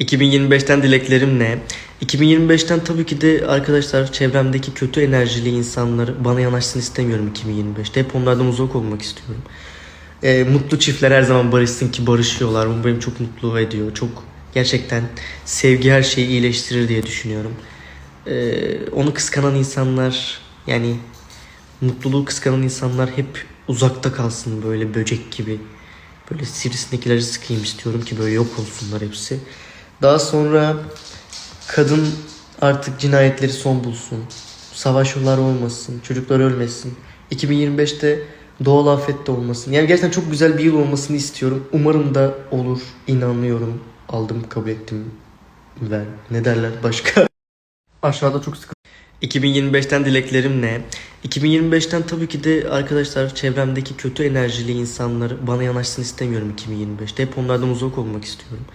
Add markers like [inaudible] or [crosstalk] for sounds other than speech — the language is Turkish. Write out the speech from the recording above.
2025'ten dileklerim ne? 2025'ten tabii ki de arkadaşlar çevremdeki kötü enerjili insanlar bana yanaşsın istemiyorum 2025'te. Hep onlardan uzak olmak istiyorum. Ee, mutlu çiftler her zaman barışsın ki barışıyorlar. Bu benim çok mutlu ediyor. Çok gerçekten sevgi her şeyi iyileştirir diye düşünüyorum. Ee, onu kıskanan insanlar yani mutluluğu kıskanan insanlar hep uzakta kalsın böyle böcek gibi. Böyle sivrisinekileri sıkayım istiyorum ki böyle yok olsunlar hepsi. Daha sonra kadın artık cinayetleri son bulsun. Savaşlar olmasın. Çocuklar ölmesin. 2025'te doğal afet de olmasın. Yani gerçekten çok güzel bir yıl olmasını istiyorum. Umarım da olur. İnanıyorum. Aldım, kabul ettim. Ver. Ne derler başka? [laughs] Aşağıda çok sıkı. 2025'ten dileklerim ne? 2025'ten tabii ki de arkadaşlar çevremdeki kötü enerjili insanlar bana yanaşsın istemiyorum 2025'te. Hep onlardan uzak olmak istiyorum.